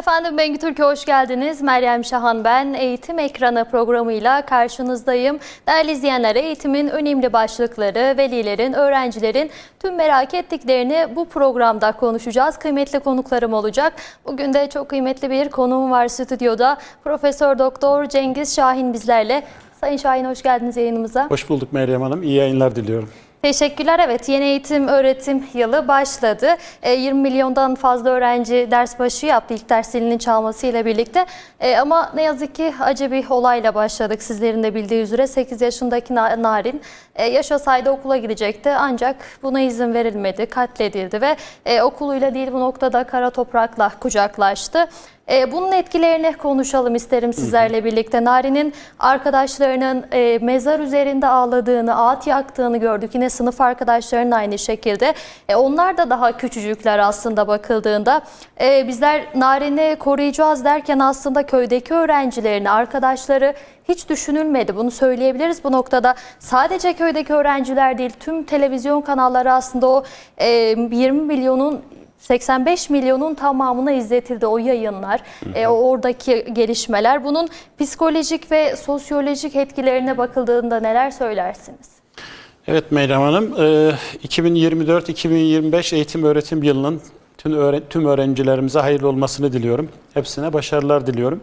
Efendim Bengü Türkiye hoş geldiniz. Meryem Şahan ben. Eğitim Ekranı programıyla karşınızdayım. Değerli izleyenler eğitimin önemli başlıkları, velilerin, öğrencilerin tüm merak ettiklerini bu programda konuşacağız. Kıymetli konuklarım olacak. Bugün de çok kıymetli bir konuğum var stüdyoda. Profesör Doktor Cengiz Şahin bizlerle. Sayın Şahin hoş geldiniz yayınımıza. Hoş bulduk Meryem Hanım. İyi yayınlar diliyorum. Teşekkürler. Evet yeni eğitim öğretim yılı başladı. E, 20 milyondan fazla öğrenci ders başı yaptı ilk ders zilinin çalmasıyla birlikte. E, ama ne yazık ki acı bir olayla başladık sizlerin de bildiği üzere. 8 yaşındaki Na- Narin e, yaşasaydı okula gidecekti ancak buna izin verilmedi, katledildi ve e, okuluyla değil bu noktada kara toprakla kucaklaştı. E, bunun etkilerini konuşalım isterim sizlerle birlikte. Nari'nin arkadaşlarının e, mezar üzerinde ağladığını, ağıt yaktığını gördük. Yine sınıf arkadaşlarının aynı şekilde. E, onlar da daha küçücükler aslında bakıldığında. E, bizler Narin'i koruyacağız derken aslında köydeki öğrencilerini, arkadaşları hiç düşünülmedi. Bunu söyleyebiliriz bu noktada. Sadece köydeki öğrenciler değil, tüm televizyon kanalları aslında o e, 20 milyonun 85 milyonun tamamına izletildi o yayınlar, e, oradaki gelişmeler. Bunun psikolojik ve sosyolojik etkilerine bakıldığında neler söylersiniz? Evet Meryem Hanım, e, 2024-2025 eğitim öğretim yılının tüm, öğren- tüm öğrencilerimize hayırlı olmasını diliyorum. Hepsine başarılar diliyorum.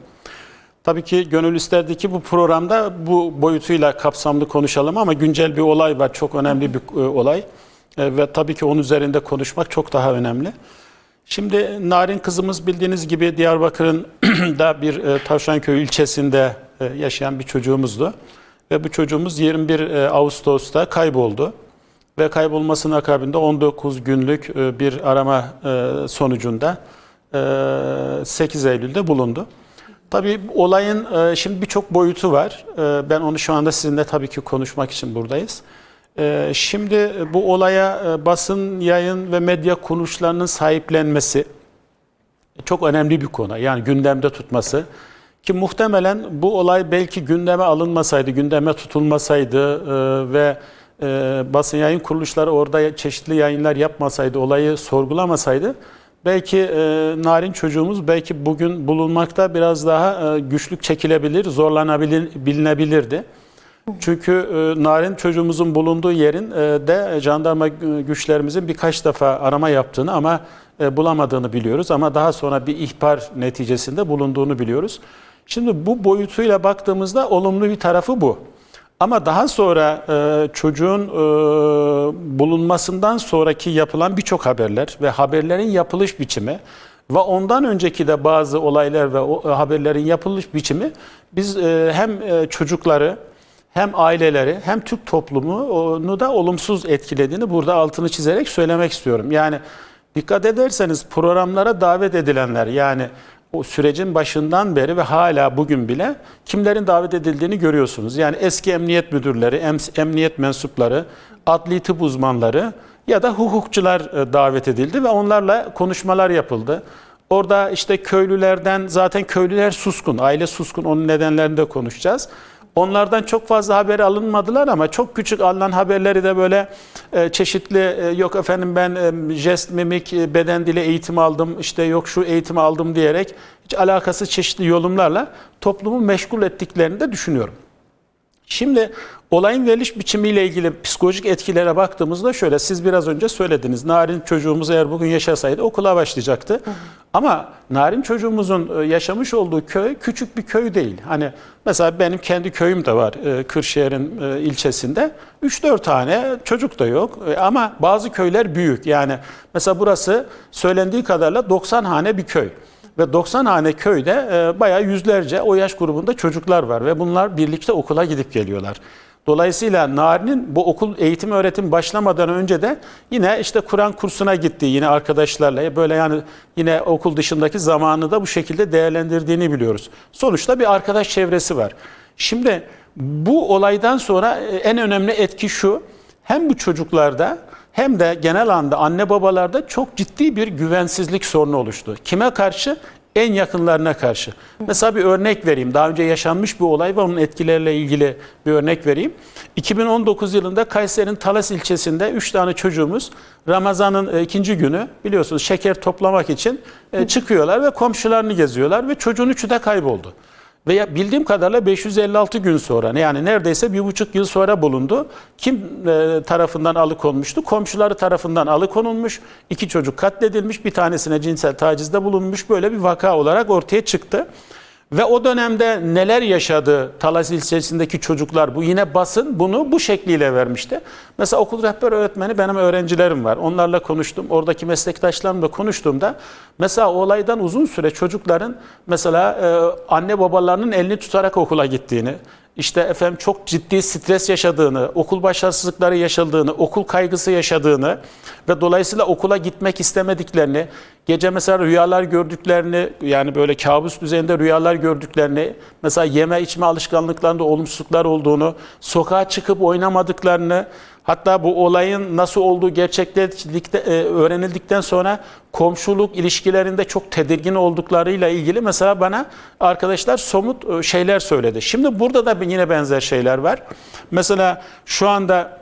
Tabii ki gönül isterdi ki bu programda bu boyutuyla kapsamlı konuşalım ama güncel bir olay var, çok önemli bir e, olay. E, ve tabii ki onun üzerinde konuşmak çok daha önemli. Şimdi Narin kızımız bildiğiniz gibi Diyarbakır'ın da bir e, Tavşanköy ilçesinde e, yaşayan bir çocuğumuzdu. Ve bu çocuğumuz 21 e, Ağustos'ta kayboldu. Ve kaybolmasının akabinde 19 günlük bir arama sonucunda e, 8 Eylül'de bulundu. Tabii olayın şimdi birçok boyutu var. Ben onu şu anda sizinle tabii ki konuşmak için buradayız. E, Şimdi bu olaya e, basın, yayın ve medya kuruluşlarının sahiplenmesi çok önemli bir konu. Yani gündemde tutması. Ki muhtemelen bu olay belki gündeme alınmasaydı, gündeme tutulmasaydı e, ve e, basın yayın kuruluşları orada çeşitli yayınlar yapmasaydı, olayı sorgulamasaydı belki narin çocuğumuz belki bugün bulunmakta biraz daha güçlük çekilebilir, zorlanabilir, bilinebilirdi. Çünkü e, narin çocuğumuzun bulunduğu yerin e, de jandarma güçlerimizin birkaç defa arama yaptığını ama e, bulamadığını biliyoruz. Ama daha sonra bir ihbar neticesinde bulunduğunu biliyoruz. Şimdi bu boyutuyla baktığımızda olumlu bir tarafı bu. Ama daha sonra e, çocuğun e, bulunmasından sonraki yapılan birçok haberler ve haberlerin yapılış biçimi ve ondan önceki de bazı olaylar ve o, e, haberlerin yapılış biçimi biz e, hem e, çocukları hem aileleri hem Türk toplumunu da olumsuz etkilediğini burada altını çizerek söylemek istiyorum. Yani dikkat ederseniz programlara davet edilenler yani o sürecin başından beri ve hala bugün bile kimlerin davet edildiğini görüyorsunuz. Yani eski emniyet müdürleri, em- emniyet mensupları, adli tıp uzmanları ya da hukukçular e, davet edildi ve onlarla konuşmalar yapıldı. Orada işte köylülerden zaten köylüler suskun, aile suskun onun nedenlerini de konuşacağız. Onlardan çok fazla haber alınmadılar ama çok küçük alınan haberleri de böyle e, çeşitli e, yok efendim ben e, jest, mimik, e, beden dili eğitimi aldım işte yok şu eğitimi aldım diyerek hiç alakası çeşitli yorumlarla toplumu meşgul ettiklerini de düşünüyorum. Şimdi olayın veriliş biçimiyle ilgili psikolojik etkilere baktığımızda şöyle siz biraz önce söylediniz. Narin çocuğumuz eğer bugün yaşasaydı okula başlayacaktı. Ama Narin çocuğumuzun e, yaşamış olduğu köy küçük bir köy değil. Hani mesela benim kendi köyüm de var e, Kırşehir'in e, ilçesinde. 3-4 tane çocuk da yok ama bazı köyler büyük. Yani mesela burası söylendiği kadarıyla 90 hane bir köy. Ve 90 hane köyde e, bayağı yüzlerce o yaş grubunda çocuklar var ve bunlar birlikte okula gidip geliyorlar. Dolayısıyla Narin'in bu okul eğitim öğretim başlamadan önce de yine işte Kur'an kursuna gitti yine arkadaşlarla böyle yani yine okul dışındaki zamanı da bu şekilde değerlendirdiğini biliyoruz. Sonuçta bir arkadaş çevresi var. Şimdi bu olaydan sonra e, en önemli etki şu hem bu çocuklarda hem de genel anda anne babalarda çok ciddi bir güvensizlik sorunu oluştu. Kime karşı? en yakınlarına karşı. Mesela bir örnek vereyim. Daha önce yaşanmış bir olay ve onun etkileriyle ilgili bir örnek vereyim. 2019 yılında Kayseri'nin Talas ilçesinde 3 tane çocuğumuz Ramazan'ın e, ikinci günü biliyorsunuz şeker toplamak için e, çıkıyorlar ve komşularını geziyorlar ve çocuğun üçü de kayboldu. Ve ya bildiğim kadarıyla 556 gün sonra yani neredeyse bir buçuk yıl sonra bulundu. Kim e, tarafından alıkonmuştu? Komşuları tarafından alıkonulmuş. İki çocuk katledilmiş. Bir tanesine cinsel tacizde bulunmuş. Böyle bir vaka olarak ortaya çıktı. Ve o dönemde neler yaşadı Talas ilçesindeki çocuklar bu yine basın bunu bu şekliyle vermişti. Mesela okul rehber öğretmeni benim öğrencilerim var. Onlarla konuştum. Oradaki meslektaşlarımla konuştuğumda mesela olaydan uzun süre çocukların mesela e, anne babalarının elini tutarak okula gittiğini, işte efendim çok ciddi stres yaşadığını, okul başarısızlıkları yaşadığını, okul kaygısı yaşadığını ve dolayısıyla okula gitmek istemediklerini, gece mesela rüyalar gördüklerini, yani böyle kabus düzeyinde rüyalar gördüklerini, mesela yeme içme alışkanlıklarında olumsuzluklar olduğunu, sokağa çıkıp oynamadıklarını, Hatta bu olayın nasıl olduğu gerçekleştikte e, öğrenildikten sonra komşuluk ilişkilerinde çok tedirgin olduklarıyla ilgili mesela bana arkadaşlar somut e, şeyler söyledi. Şimdi burada da yine benzer şeyler var. Mesela şu anda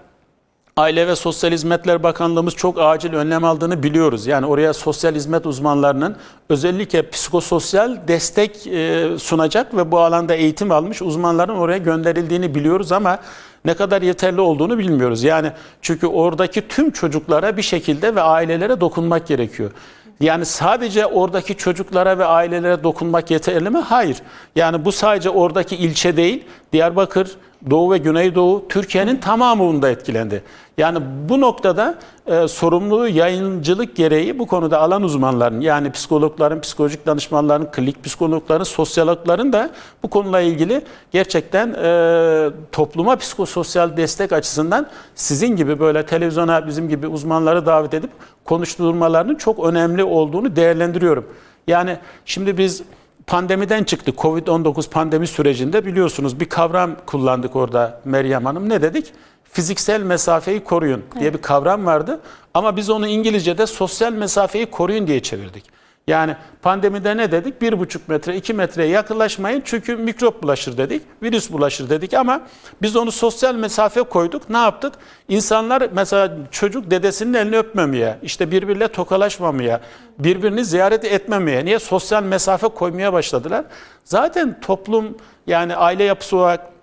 Aile ve Sosyal Hizmetler Bakanlığımız çok acil önlem aldığını biliyoruz. Yani oraya sosyal hizmet uzmanlarının özellikle psikososyal destek e, sunacak ve bu alanda eğitim almış uzmanların oraya gönderildiğini biliyoruz ama ne kadar yeterli olduğunu bilmiyoruz. Yani çünkü oradaki tüm çocuklara bir şekilde ve ailelere dokunmak gerekiyor. Yani sadece oradaki çocuklara ve ailelere dokunmak yeterli mi? Hayır. Yani bu sadece oradaki ilçe değil, Diyarbakır, Doğu ve Güneydoğu Türkiye'nin tamamı bunda etkilendi. Yani bu noktada e, sorumluluğu yayıncılık gereği bu konuda alan uzmanların yani psikologların, psikolojik danışmanların, klinik psikologların, sosyologların da bu konuyla ilgili gerçekten e, topluma psikososyal destek açısından sizin gibi böyle televizyona bizim gibi uzmanları davet edip konuşturmalarının çok önemli olduğunu değerlendiriyorum. Yani şimdi biz pandemiden çıktık. Covid-19 pandemi sürecinde biliyorsunuz bir kavram kullandık orada Meryem Hanım. Ne dedik? Fiziksel mesafeyi koruyun diye bir kavram vardı. Ama biz onu İngilizce'de sosyal mesafeyi koruyun diye çevirdik. Yani pandemide ne dedik? Bir buçuk metre, iki metreye yakınlaşmayın çünkü mikrop bulaşır dedik, virüs bulaşır dedik ama biz onu sosyal mesafe koyduk. Ne yaptık? İnsanlar mesela çocuk dedesinin elini öpmemeye, işte birbiriyle tokalaşmamaya, birbirini ziyaret etmemeye, niye? Sosyal mesafe koymaya başladılar. Zaten toplum yani aile yapısı olarak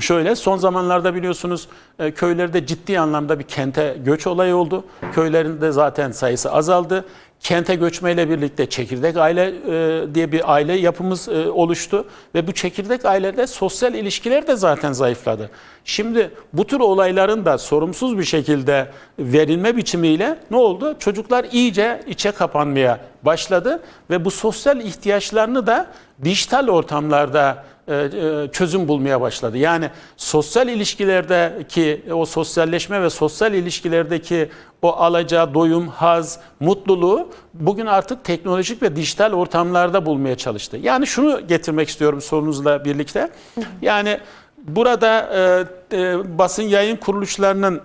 Şöyle son zamanlarda biliyorsunuz e, köylerde ciddi anlamda bir kente göç olayı oldu. Köylerin de zaten sayısı azaldı. Kente göçmeyle birlikte çekirdek aile e, diye bir aile yapımız e, oluştu ve bu çekirdek ailede sosyal ilişkiler de zaten zayıfladı. Şimdi bu tür olayların da sorumsuz bir şekilde verilme biçimiyle ne oldu? Çocuklar iyice içe kapanmaya başladı ve bu sosyal ihtiyaçlarını da dijital ortamlarda çözüm bulmaya başladı. Yani sosyal ilişkilerdeki o sosyalleşme ve sosyal ilişkilerdeki o alacağı doyum, haz, mutluluğu bugün artık teknolojik ve dijital ortamlarda bulmaya çalıştı. Yani şunu getirmek istiyorum sorunuzla birlikte. Yani burada e, e, basın yayın kuruluşlarının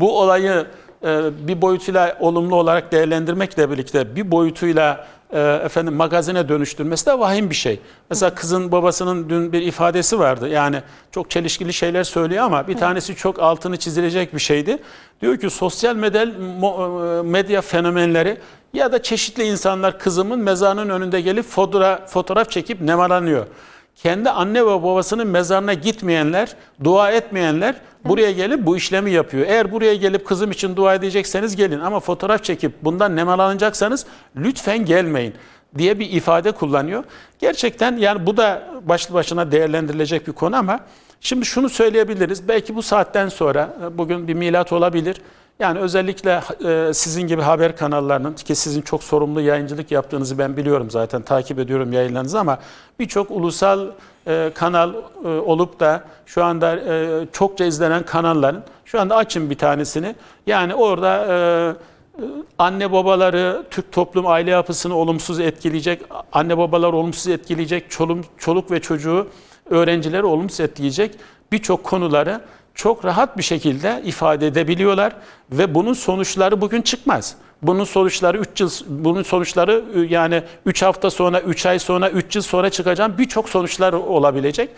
bu olayı e, bir boyutuyla olumlu olarak değerlendirmekle birlikte bir boyutuyla e, efendim magazine dönüştürmesi de vahim bir şey. Mesela kızın babasının dün bir ifadesi vardı. Yani çok çelişkili şeyler söylüyor ama bir tanesi çok altını çizilecek bir şeydi. Diyor ki sosyal medya, medya fenomenleri ya da çeşitli insanlar kızımın mezarının önünde gelip fotoğraf, fotoğraf çekip nemalanıyor. Kendi anne ve babasının mezarına gitmeyenler, dua etmeyenler buraya gelip bu işlemi yapıyor. Eğer buraya gelip kızım için dua edecekseniz gelin ama fotoğraf çekip bundan nemalanacaksanız lütfen gelmeyin diye bir ifade kullanıyor. Gerçekten yani bu da başlı başına değerlendirilecek bir konu ama şimdi şunu söyleyebiliriz. Belki bu saatten sonra bugün bir milat olabilir. Yani özellikle e, sizin gibi haber kanallarının ki sizin çok sorumlu yayıncılık yaptığınızı ben biliyorum zaten takip ediyorum yayınlarınızı ama birçok ulusal e, kanal e, olup da şu anda e, çokça izlenen kanalların şu anda açın bir tanesini. Yani orada anne babaları, Türk toplum aile yapısını olumsuz etkileyecek, anne babalar olumsuz etkileyecek, çoluk, çoluk ve çocuğu öğrencileri olumsuz etkileyecek birçok konuları çok rahat bir şekilde ifade edebiliyorlar ve bunun sonuçları bugün çıkmaz. Bunun sonuçları 3 yıl bunun sonuçları e, yani 3 hafta sonra, 3 ay sonra, 3 yıl sonra çıkacağım birçok sonuçlar olabilecek.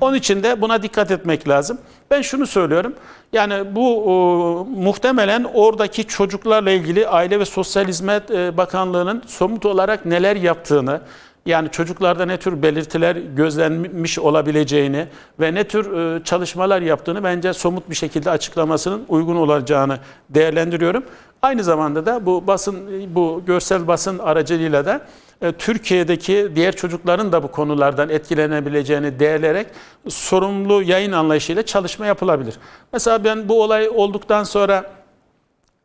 Onun için de buna dikkat etmek lazım. Ben şunu söylüyorum. Yani bu o, muhtemelen oradaki çocuklarla ilgili Aile ve Sosyal Hizmet e, Bakanlığı'nın somut olarak neler yaptığını, yani çocuklarda ne tür belirtiler gözlenmiş olabileceğini ve ne tür e, çalışmalar yaptığını bence somut bir şekilde açıklamasının uygun olacağını değerlendiriyorum. Aynı zamanda da bu basın bu görsel basın aracılığıyla da e, Türkiye'deki diğer çocukların da bu konulardan etkilenebileceğini değerlerek sorumlu yayın anlayışıyla çalışma yapılabilir. Mesela ben bu olay olduktan sonra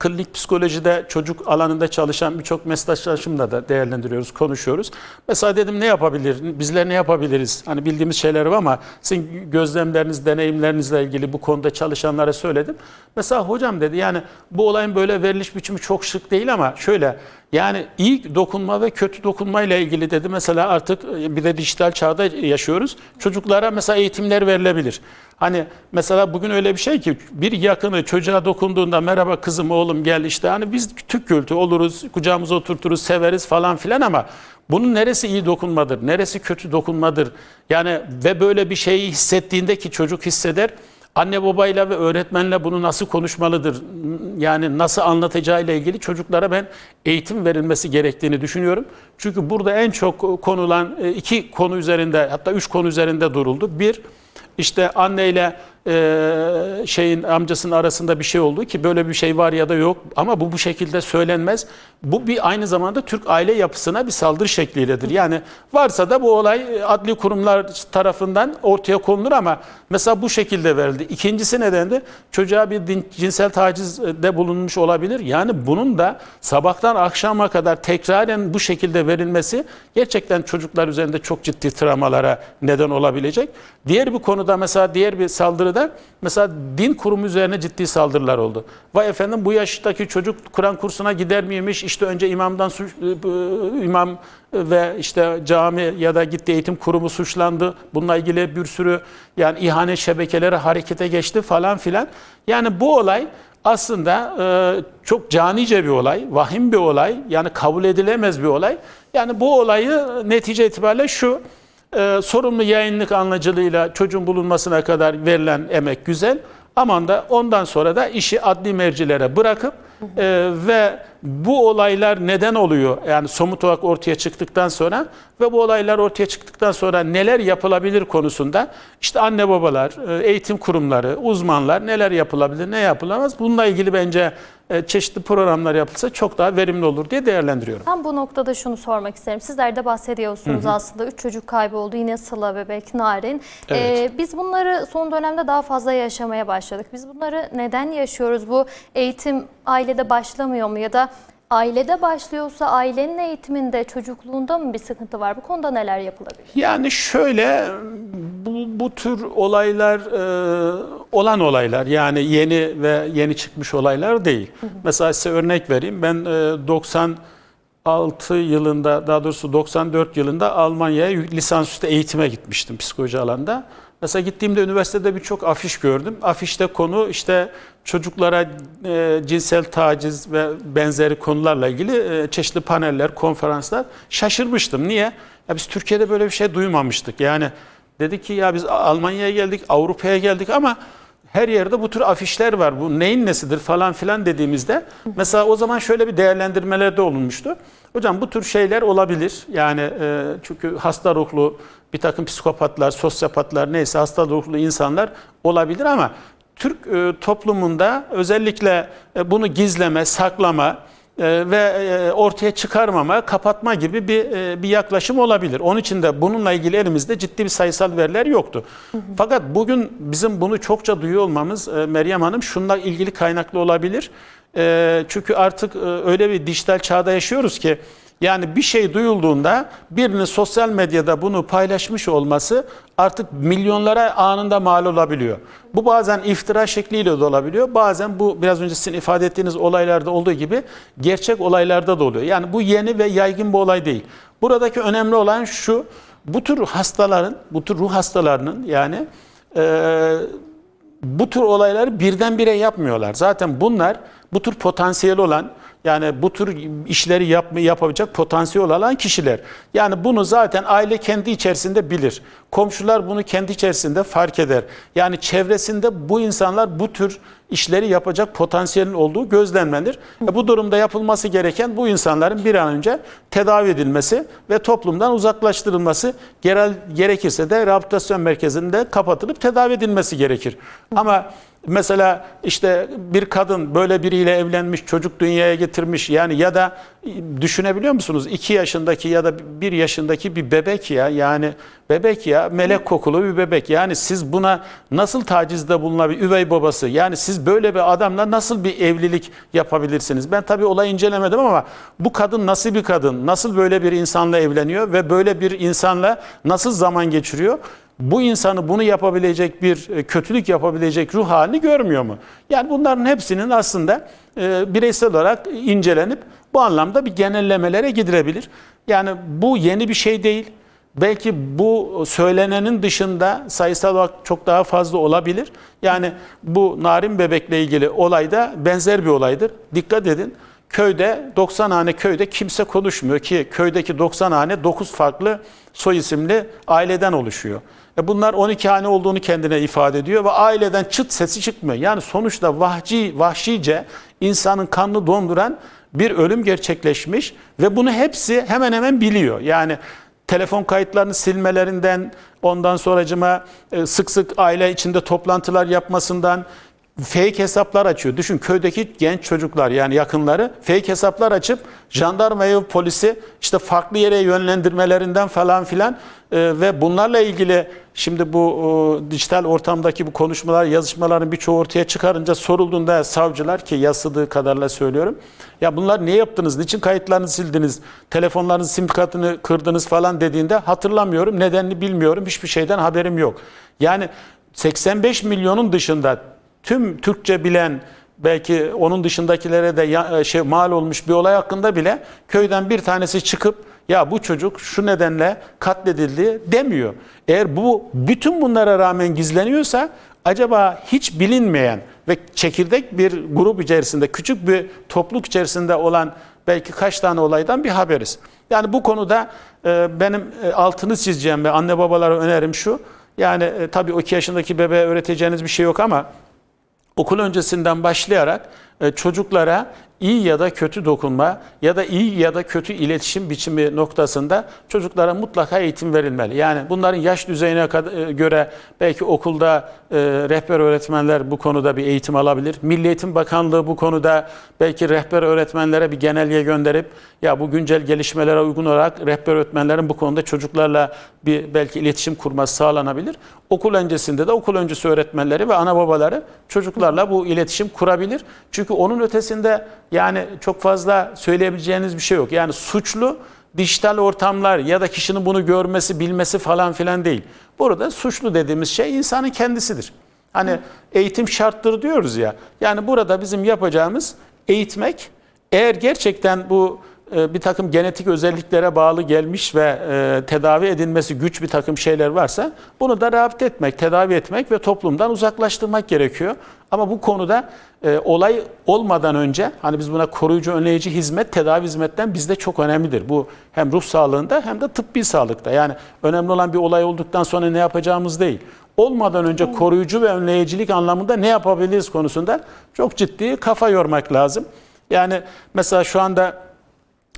klinik psikolojide çocuk alanında çalışan birçok meslektaşımla da değerlendiriyoruz, konuşuyoruz. Mesela dedim ne yapabilir, bizler ne yapabiliriz? Hani bildiğimiz şeyler var ama sizin gözlemleriniz, deneyimlerinizle ilgili bu konuda çalışanlara söyledim. Mesela hocam dedi yani bu olayın böyle veriliş biçimi çok şık değil ama şöyle yani iyi dokunma ve kötü dokunma ile ilgili dedi. Mesela artık bir de dijital çağda yaşıyoruz. Çocuklara mesela eğitimler verilebilir. Hani mesela bugün öyle bir şey ki bir yakını çocuğa dokunduğunda merhaba kızım oğlum gel işte hani biz Türk kültü oluruz kucağımıza oturturuz severiz falan filan ama bunun neresi iyi dokunmadır neresi kötü dokunmadır yani ve böyle bir şeyi hissettiğinde ki çocuk hisseder anne babayla ve öğretmenle bunu nasıl konuşmalıdır yani nasıl anlatacağıyla ilgili çocuklara ben eğitim verilmesi gerektiğini düşünüyorum. Çünkü burada en çok konulan e, iki konu üzerinde hatta üç konu üzerinde duruldu. Bir işte anneyle e, şeyin amcasının arasında bir şey oldu ki böyle bir şey var ya da yok ama bu bu şekilde söylenmez. Bu bir aynı zamanda Türk aile yapısına bir saldırı şekliyledir. Yani varsa da bu olay e, adli kurumlar tarafından ortaya konulur ama mesela bu şekilde verildi. İkincisi nedendi? Çocuğa bir cinsel tacizde bulunmuş olabilir. Yani bunun da sabahtan akşama kadar tekraren bu şekilde verilmesi gerçekten çocuklar üzerinde çok ciddi travmalara neden olabilecek. Diğer bir konuda mesela diğer bir saldırıda mesela din kurumu üzerine ciddi saldırılar oldu. Vay efendim bu yaştaki çocuk Kur'an kursuna gider miymiş? İşte önce imamdan suç, imam ve işte cami ya da gitti eğitim kurumu suçlandı. Bununla ilgili bir sürü yani ihanet şebekeleri harekete geçti falan filan. Yani bu olay aslında e, çok canice bir olay, vahim bir olay, yani kabul edilemez bir olay. Yani bu olayı netice itibariyle şu, e, sorumlu yayınlık anlayıcılığıyla çocuğun bulunmasına kadar verilen emek güzel. Aman da ondan sonra da işi adli mercilere bırakıp e, ve bu olaylar neden oluyor? Yani somut olarak ortaya çıktıktan sonra ve bu olaylar ortaya çıktıktan sonra neler yapılabilir konusunda işte anne babalar, e, eğitim kurumları, uzmanlar neler yapılabilir, ne yapılamaz? Bununla ilgili bence çeşitli programlar yapılsa çok daha verimli olur diye değerlendiriyorum. Tam bu noktada şunu sormak isterim. Sizler de bahsediyorsunuz aslında. Üç çocuk kayboldu. Yine Sıla bebek, Narin. Evet. Ee, biz bunları son dönemde daha fazla yaşamaya başladık. Biz bunları neden yaşıyoruz? Bu eğitim ailede başlamıyor mu? Ya da ailede başlıyorsa ailenin eğitiminde, çocukluğunda mı bir sıkıntı var? Bu konuda neler yapılabilir? Yani şöyle bu, tür olaylar e, olan olaylar yani yeni ve yeni çıkmış olaylar değil. Mesela size örnek vereyim. Ben e, 96 yılında daha doğrusu 94 yılında Almanya'ya lisansüstü eğitime gitmiştim psikoloji alanında. Mesela gittiğimde üniversitede birçok afiş gördüm. Afişte konu işte çocuklara e, cinsel taciz ve benzeri konularla ilgili e, çeşitli paneller, konferanslar. Şaşırmıştım. Niye? Ya biz Türkiye'de böyle bir şey duymamıştık. Yani dedik ki ya biz Almanya'ya geldik, Avrupa'ya geldik ama her yerde bu tür afişler var. Bu neyin nesidir falan filan dediğimizde mesela o zaman şöyle bir değerlendirmelerde olunmuştu. Hocam bu tür şeyler olabilir. Yani e, çünkü hasta ruhlu bir takım psikopatlar, sosyopatlar neyse hasta ruhlu insanlar olabilir ama Türk e, toplumunda özellikle e, bunu gizleme, saklama ve e, ortaya çıkarmama, kapatma gibi bir e, bir yaklaşım olabilir. Onun için de bununla ilgili elimizde ciddi bir sayısal veriler yoktu. Fakat bugün bizim bunu çokça duyuyor olmamız e, Meryem Hanım şununla ilgili kaynaklı olabilir. Çünkü artık öyle bir dijital çağda yaşıyoruz ki yani bir şey duyulduğunda birinin sosyal medyada bunu paylaşmış olması artık milyonlara anında mal olabiliyor. Bu bazen iftira şekliyle de olabiliyor. Bazen bu biraz önce sizin ifade ettiğiniz olaylarda olduğu gibi gerçek olaylarda da oluyor. Yani bu yeni ve yaygın bir olay değil. Buradaki önemli olan şu, bu tür hastaların, bu tür ruh hastalarının yani eee bu tür olayları birdenbire yapmıyorlar. Zaten bunlar bu tür potansiyeli olan Yani bu tür işleri yapma, yapabilecek potansiyel olan kişiler. Yani bunu zaten aile kendi içerisinde bilir. Komşular bunu kendi içerisinde fark eder. Yani çevresinde bu insanlar bu tür işleri yapacak potansiyelin olduğu gözlenmelir. E bu durumda yapılması gereken bu insanların bir an önce tedavi edilmesi ve toplumdan uzaklaştırılması gerel, gerekirse de rehabilitasyon merkezinde kapatılıp tedavi edilmesi gerekir. Ama mesela işte bir kadın böyle biriyle evlenmiş, çocuk dünyaya getirmiş yani ya da düşünebiliyor musunuz? 2 yaşındaki ya da 1 yaşındaki bir bebek ya yani bebek ya melek kokulu bir bebek. Yani siz buna nasıl tacizde bulunabilir üvey babası? Yani siz böyle bir adamla nasıl bir evlilik yapabilirsiniz? Ben tabii olayı incelemedim ama bu kadın nasıl bir kadın? Nasıl böyle bir insanla evleniyor ve böyle bir insanla nasıl zaman geçiriyor? Bu insanı bunu yapabilecek bir e, kötülük yapabilecek ruh halini görmüyor mu? Yani bunların hepsinin aslında e, bireysel olarak incelenip bu anlamda bir genellemelere gidilebilir. Yani bu yeni bir şey değil. Belki bu söylenenin dışında sayısal olarak çok daha fazla olabilir. Yani bu narin bebekle ilgili olay da benzer bir olaydır. Dikkat edin. Köyde 90 hane köyde kimse konuşmuyor ki köydeki 90 hane 9 farklı soy isimli aileden oluşuyor. E bunlar 12 hane olduğunu kendine ifade ediyor ve aileden çıt sesi çıkmıyor. Yani sonuçta vahci, vahşice insanın kanını donduran bir ölüm gerçekleşmiş ve bunu hepsi hemen hemen biliyor. Yani telefon kayıtlarını silmelerinden ondan sonracıma e, sık sık aile içinde toplantılar yapmasından fake hesaplar açıyor. Düşün köydeki genç çocuklar yani yakınları fake hesaplar açıp jandarmayı, polisi işte farklı yere yönlendirmelerinden falan filan e, ve bunlarla ilgili şimdi bu o, dijital ortamdaki bu konuşmalar, yazışmaların birçoğu ortaya çıkarınca sorulduğunda savcılar ki yasladığı kadarıyla söylüyorum. Ya bunlar niye yaptınız? Niçin kayıtlarınızı sildiniz? Telefonlarınızın sim kartını kırdınız falan dediğinde hatırlamıyorum. Nedenini bilmiyorum. Hiçbir şeyden haberim yok. Yani 85 milyonun dışında tüm Türkçe bilen belki onun dışındakilere de ya- şey mal olmuş bir olay hakkında bile köyden bir tanesi çıkıp ya bu çocuk şu nedenle katledildi demiyor. Eğer bu bütün bunlara rağmen gizleniyorsa acaba hiç bilinmeyen ve çekirdek bir grup içerisinde küçük bir topluluk içerisinde olan belki kaç tane olaydan bir haberiz. Yani bu konuda e, benim e, altını çizeceğim ve anne babalara önerim şu. Yani e, tabii o 2 yaşındaki bebeğe öğreteceğiniz bir şey yok ama okul öncesinden başlayarak e, çocuklara iyi ya da kötü dokunma ya da iyi ya da kötü iletişim biçimi noktasında çocuklara mutlaka eğitim verilmeli. Yani bunların yaş düzeyine e, göre belki okulda e, rehber öğretmenler bu konuda bir eğitim alabilir. Milli Eğitim Bakanlığı bu konuda belki rehber öğretmenlere bir genelge gönderip ya bu güncel gelişmelere uygun olarak rehber öğretmenlerin bu konuda çocuklarla bir belki iletişim kurması sağlanabilir. Okul öncesinde de okul öncesi öğretmenleri ve ana babaları çocuklarla bu iletişim kurabilir. Çünkü onun ötesinde yani çok fazla söyleyebileceğiniz bir şey yok. Yani suçlu dijital ortamlar ya da kişinin bunu görmesi, bilmesi falan filan değil. Burada suçlu dediğimiz şey insanın kendisidir. Hani eğitim şarttır diyoruz ya. Yani burada bizim yapacağımız eğitmek. Eğer gerçekten bu bir takım genetik özelliklere bağlı gelmiş ve e, tedavi edilmesi güç bir takım şeyler varsa bunu da rehabilite etmek, tedavi etmek ve toplumdan uzaklaştırmak gerekiyor. Ama bu konuda e, olay olmadan önce hani biz buna koruyucu önleyici hizmet, tedavi hizmetten bizde çok önemlidir. Bu hem ruh sağlığında hem de tıbbi sağlıkta. Yani önemli olan bir olay olduktan sonra ne yapacağımız değil. Olmadan önce koruyucu ve önleyicilik anlamında ne yapabiliriz konusunda çok ciddi kafa yormak lazım. Yani mesela şu anda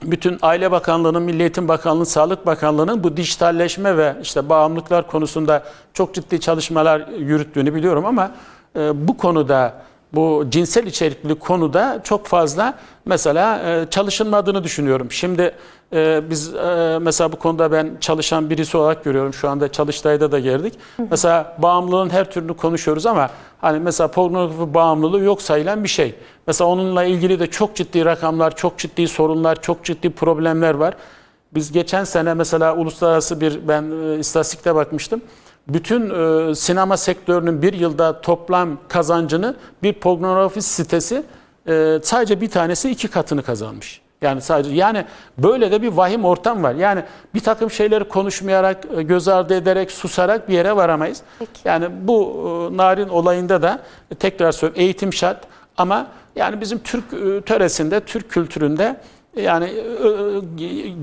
bütün Aile Bakanlığı'nın, Milli Eğitim Bakanlığı'nın, Sağlık Bakanlığı'nın bu dijitalleşme ve işte bağımlılıklar konusunda çok ciddi çalışmalar yürüttüğünü biliyorum ama e, bu konuda bu cinsel içerikli konuda çok fazla mesela e, çalışılmadığını düşünüyorum. Şimdi e, biz mesela bu konuda ben çalışan birisi olarak görüyorum. Şu anda Çalıştay'da da girdik. Mesela bağımlılığın her türlü konuşuyoruz ama hani mesela pornografi bağımlılığı yok sayılan bir şey. Mesela onunla ilgili de çok ciddi rakamlar, çok ciddi sorunlar, çok ciddi problemler var. Biz geçen sene mesela uluslararası bir ben e, istatistikte bakmıştım. Bütün e, sinema sektörünün bir yılda toplam kazancını bir pornografi sitesi e, sadece bir tanesi iki katını kazanmış. Yani sadece yani böyle de bir vahim ortam var. Yani bir takım şeyleri konuşmayarak, e, göz ardı ederek, susarak bir yere varamayız. Peki. Yani bu e, narin olayında da e, tekrar söylüyorum eğitim şart Ama yani bizim Türk töresinde, Türk kültüründe yani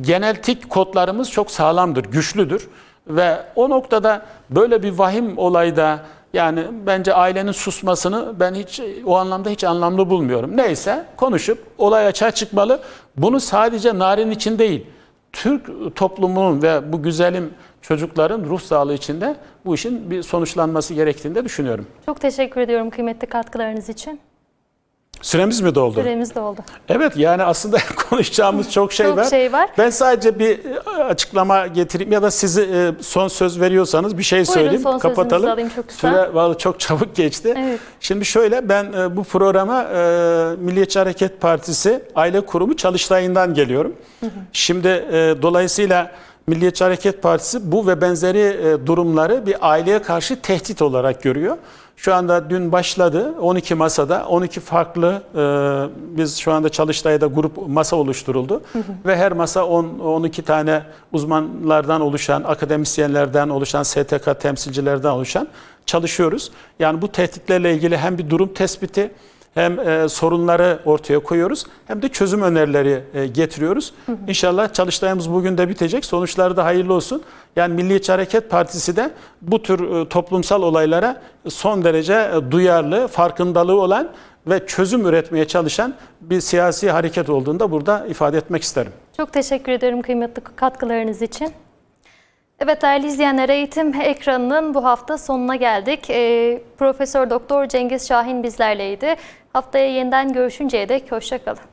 geneltik kodlarımız çok sağlamdır, güçlüdür. Ve o noktada böyle bir vahim olayda yani bence ailenin susmasını ben hiç o anlamda hiç anlamlı bulmuyorum. Neyse konuşup olay açığa çıkmalı. Bunu sadece narin için değil, Türk toplumunun ve bu güzelim çocukların ruh sağlığı içinde bu işin bir sonuçlanması gerektiğini de düşünüyorum. Çok teşekkür ediyorum kıymetli katkılarınız için. Süremiz mi doldu? Süremiz doldu. Evet yani aslında konuşacağımız çok şey Çok var. şey var. Ben sadece bir e, açıklama getireyim ya da sizi e, son söz veriyorsanız bir şey söyleyeyim. son kapatalım. alayım çok kısa. Süre vallahi çok çabuk geçti. Evet. Şimdi şöyle ben e, bu programa Milliyetçi Hareket Partisi Aile Kurumu Çalıştayı'ndan geliyorum. Şimdi dolayısıyla Milliyetçi Hareket Partisi bu ve benzeri durumları bir aileye karşı tehdit olarak görüyor. Şu anda dün başladı 12 masada. 12 farklı e, biz şu anda Çalıştay'da grup masa oluşturuldu. Ve her masa 10 12 tane uzmanlardan oluşan, akademisyenlerden oluşan, STK temsilcilerden oluşan çalışıyoruz. Yani bu tehditlerle ilgili hem bir durum tespiti hem e, sorunları ortaya koyuyoruz hem de çözüm önerileri e, getiriyoruz. İnşallah çalıştayımız bugün de bitecek. Sonuçları da hayırlı olsun. Yani Milliyetçi Hareket Partisi de bu tür e, toplumsal olaylara son derece e, duyarlı, farkındalığı olan ve çözüm üretmeye çalışan bir siyasi hareket olduğunu da burada ifade etmek isterim. Çok teşekkür ederim kıymetli katkılarınız için. Evet değerli izleyenler eğitim ekranının bu hafta sonuna geldik. Ee, Profesör Doktor Cengiz Şahin bizlerleydi. Haftaya yeniden görüşünceye dek hoşçakalın.